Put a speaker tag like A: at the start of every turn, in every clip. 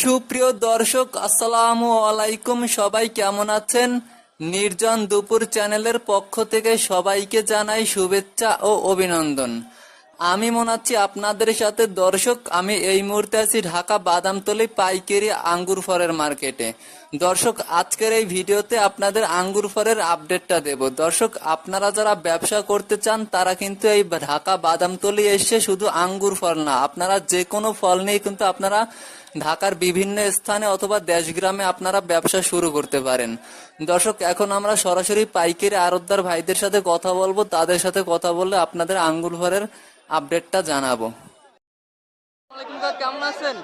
A: সুপ্রিয় দর্শক, আসসালামু আলাইকুম। সবাই কেমন আছেন? নির্জন দুপুর চ্যানেলের পক্ষ থেকে সবাইকে জানাই শুভেচ্ছা ও অভিনন্দন। আমি মনে হচ্ছি আপনাদের সাথে দর্শক, আমি এই মুহূর্তে আছি ঢাকা বাদামতলি পাইকারি আঙ্গুর ফলের মার্কেটে। দর্শক, আজকের এই ভিডিওতে আপনাদের আঙ্গুর ফলের আপডেটটা দেব। দর্শক, আপনারা যারা ব্যবসা করতে চান, তারা কিন্তু এই ঢাকা বাদামতলি এসে শুধু আঙ্গুর ফল না, আপনারা যে কোনো ফল নিয়ে কিন্তু আপনারা ঢাকার বিভিন্ন স্থানে অথবা দেশগ্রামে আপনারা ব্যবসা শুরু করতে পারেন। দর্শক, এখন আমরা সরাসরি পাইকারি আড়তদার ভাইদের সাথে কথা বলব। তাদের সাথে কথা বললে আপনাদের আঙ্গুর ফলের আপডেটটা জানাব কেমন আছেন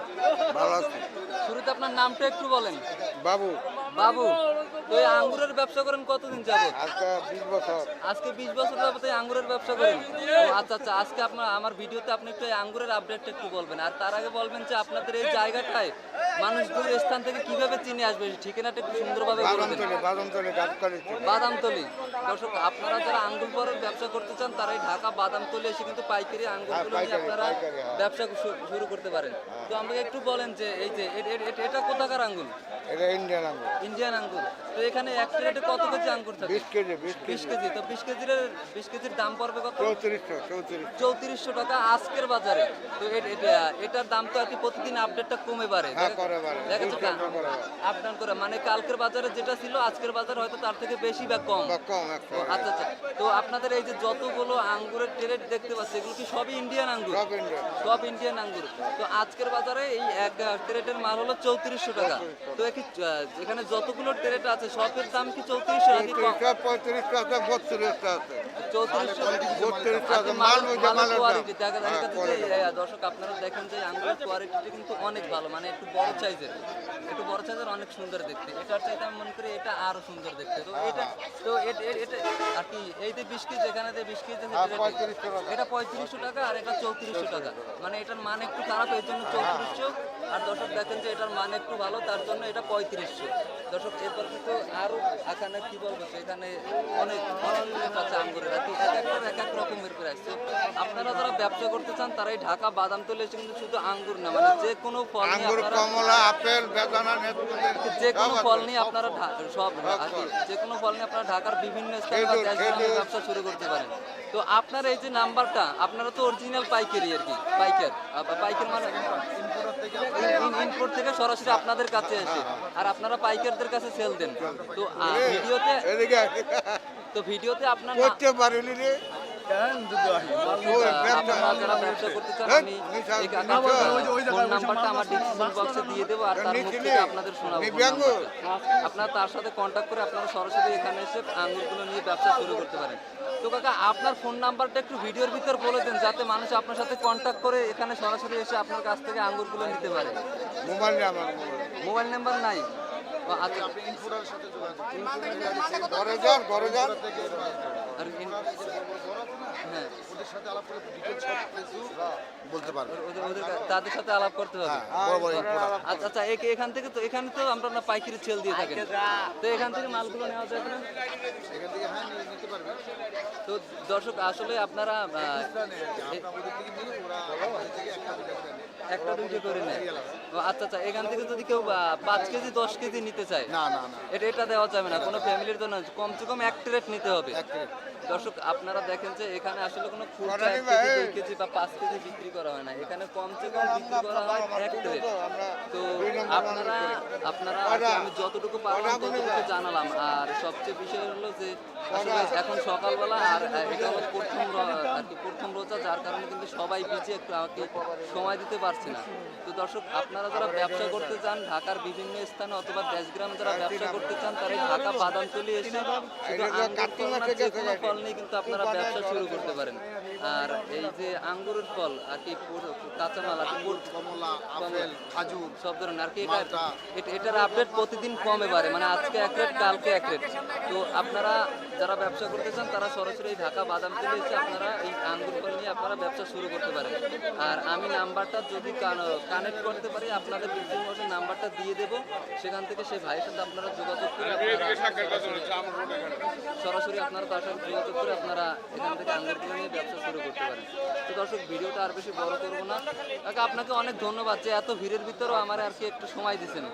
B: ভালো আছি
A: শুরুতে আপনার নামটা একটু বলেন।
B: বাবু
A: বাবু তো এই আঙ্গুরের ব্যবসা করেন কতদিন যাবত
B: আজকে বিশ বছর।
A: যাবত এই আঙ্গুরের ব্যবসা করেন? আচ্ছা আচ্ছা আজকে আপনার আমার ভিডিওতে আপনি একটু আঙ্গুরের আপডেটটা একটু বলবেন। আর তার আগে বলবেন যে আপনাদের এই জায়গাটায় মানুষ দূর স্থান থেকে কীভাবে চিনে আসবে? ঠিকানাটা একটু সুন্দরভাবে বলবেন।
B: বাদামতলি
A: দর্শক আপনারা যারা আঙ্গুর ফলের ব্যবসা করতে চান তারাই ঢাকা বাদামতলি এসে কিন্তু পাইকারি আঙ্গুরগুলো নিয়ে
B: হ্যাঁ,
A: আপনারা
B: হ্যাঁ।
A: ব্যবসা শুরু করতে পারেন। তো আমাকে একটু বলেন যে এই যে এটা কোথাকার আঙ্গুর?
B: এটা ইন্ডিয়ান আঙ্গুর।
A: ইন্ডিয়ান আঙ্গুর। তো এখানে এক প্লেটে কত কেজি আঙ্গুর থাকে?
B: বিশ কেজি বিশ কেজি।
A: তো বিশ কেজির বিশ কেজির দাম পড়বে কত?
B: চৌত্রিশশো চৌত্রিশ।
A: চৌত্রিশশো টাকা আজকের বাজারে। তো এটার দাম তো আর কি প্রতিদিন আপডেটটা কমে পারে
B: হ্যাঁ
A: দেখা যাচ্ছে। আপ ডাউন করে মানে কালকের বাজারে যেটা ছিল আজকের বাজার হয়তো তার থেকে বেশি বা কম। আচ্ছা আচ্ছা। তো আপনাদের এই যে যতগুলো আঙ্গুরের ট্রেড দেখতে পাচ্ছি এগুলো কি সবই ইন্ডিয়ান আঙ্গুর?
B: সব ইন্ডিয়ান
A: আঙ্গুর। তো আজকের বাজারে এই এক ট্রেডের মাল হলো চৌত্রিশশো টাকা। তো এখানে যতগুলো ট্রেড আছে সবের দাম কি
B: আছে।
A: চৌত্রিশশো
B: বত্রিশটা আছে
A: আচ্ছা,
B: হ্যাঁ,
A: যাচ্ছে
B: quality।
A: যে, এ, দর্শক আপনারা দেখেন যে আঙ্গুরের কোয়ালিটিটা কিন্তু অনেক ভালো মানে একটু বড় সাইজের একটু বড় সাইজের অনেক সুন্দর দেখতে। এটার চাইতে আমি মনে করি এটা আরও সুন্দর দেখতে। তো এটা তো এটা আর কি এই যে বিশ কেজি এখানে যে বিশ কেজি
B: হ্যাঁ, টাকা।
A: এটা পঁয়ত্রিশশো টাকা আর এটা চৌত্রিশশো টাকা। মানে এটার মান একটু খারাপ এই জন্য চৌত্রিশশো। আর দর্শক দেখেন যে এটার মান একটু ভালো তার জন্য এটা পঁয়ত্রিশশো। দর্শক এরপর কিন্তু আরও এখানে কি বলব এখানে অনেক অনেক আছে আঙ্গুরের আর এক একটার এক এক রকমের প্রাইস তো আপনারা যারা ব্যবসা করতে চান তারাই ঢাকা বাদাম তুলে এসে কিন্তু শুধু আঙ্গুর না মানে যে কোনো ফল
B: আঙ্গুর কমলা আপেল বেদানা
A: যে কোনো ফল নিয়ে আপনারা সব আর যে কোনো ফল নিয়ে আপনারা ঢাকার বিভিন্ন স্থানে। ব্যবসা শুরু করতে পারেন। তো আপনার এই যে নাম্বারটা আপনারা তো অরিজিনাল পাইকারি আর কি পাইকার। পাইকার মানে ইনপোর্ট থেকে সরাসরি আপনাদের কাছে এসে আর আপনারা পাইকারদের কাছে সেল দেন। তো ভিডিওতে
B: এদিকে
A: তো ভিডিওতে আপনার
B: করতে পারিনি রে।
A: আপনারা তার সাথে কন্ট্যাক্ট করে আপনারা সরাসরি এখানে এসে আঙ্গুরগুলো নিয়ে ব্যবসা শুরু করতে পারেন। তো কাকা আপনার ফোন নাম্বারটা একটু ভিডিওর ভিতর বলে দেন যাতে মানুষ আপনার সাথে কন্ট্যাক্ট করে এখানে সরাসরি এসে আপনার কাছ থেকে আঙ্গুরগুলো নিতে পারে।
B: মোবাইল। মোবাইল
A: নাম্বার নাই? আচ্ছা। হ্যাঁ। তাদের সাথে আলাপ করতে হবে। আচ্ছা আচ্ছা এখান থেকে তো এখানে তো আমরা না পাইকারি সেল দিয়ে থাকেন। তো এখান থেকে মালগুলো নেওয়া যাবে না তো দর্শক আসলে আপনারা একটা দুইটা করে নেয়। ও, আচ্ছা আচ্ছা এখান থেকে যদি কেউ পাঁচ কেজি দশ কেজি নিতে চায়।
B: না না না।
A: এটা এটা দেওয়া যাবে না। কোনো ফ্যামিলির জন্য কমসে কম এক ট্রেট নিতে হবে। দর্শক আপনারা দেখেন যে এখানে আসলে কোনো খুচরা দুই কেজি বা পাঁচ কেজি বিক্রি করা হয় না। এখানে কমসে কম বিক্রি করা হয় এক ট্রেট তো আপনারা আপনারা আমি যতটুকু পারলাম ততটুকু জানালাম। আর সবচেয়ে বিষয় হলো যে আসলে এখন সকালবেলা আর এটা হলো প্রথম আর কি প্রথম রোজা যার কারণে কিন্তু সবাই পিছিয়ে একটু আমাকে সময় দিতে পারছে না। তো দর্শক আপনারা যারা ব্যবসা করতে চান ঢাকার বিভিন্ন স্থানে অথবা যারা ব্যবসা করতে চান তারা ঢাকা বাদামতলি এসে যে কোনো ফল নিয়ে কিন্তু আপনারা ব্যবসা শুরু করতে পারেন। আর এই যে আঙ্গুরের ফল আর কি কাঁচামাল আর
B: কমলা আপেল খাজুর
A: সব ধরনের। আর কি এটার আপডেট প্রতিদিন কমে বাড়ে মানে আজকে এক রেট কালকে এক রেট তো আপনারা যারা ব্যবসা করতে চান তারা সরাসরি এই ঢাকা বাদাম তুলে এসে আপনারা এই আঙ্গুর ফল নিয়ে আপনারা ব্যবসা শুরু করতে পারেন। আর আমি নাম্বারটা যদি কানেক্ট করতে পারি আপনাদের বিদ্যুৎ মাসের নাম্বারটা দিয়ে দেবো। সেখান থেকে সেই ভাইয়ের সাথে আপনারা যোগাযোগ করে সরাসরি- সরাসরি আপনারা তার সাথে যোগাযোগ করে আপনারা এখান থেকে আঙ্গুর কিনে নিয়ে ব্যবসা শুরু করতে পারেন। তো দর্শক ভিডিওটা আর বেশি বড় করব না। কাকা আপনাকে অনেক ধন্যবাদ যে এত ভিড়ের ভিতরেও আমার আর কি একটু সময় দিয়েছেন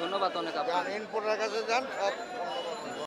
A: ধন্যবাদ অনেক আপনার
B: ইনপুটের কাছে যান সব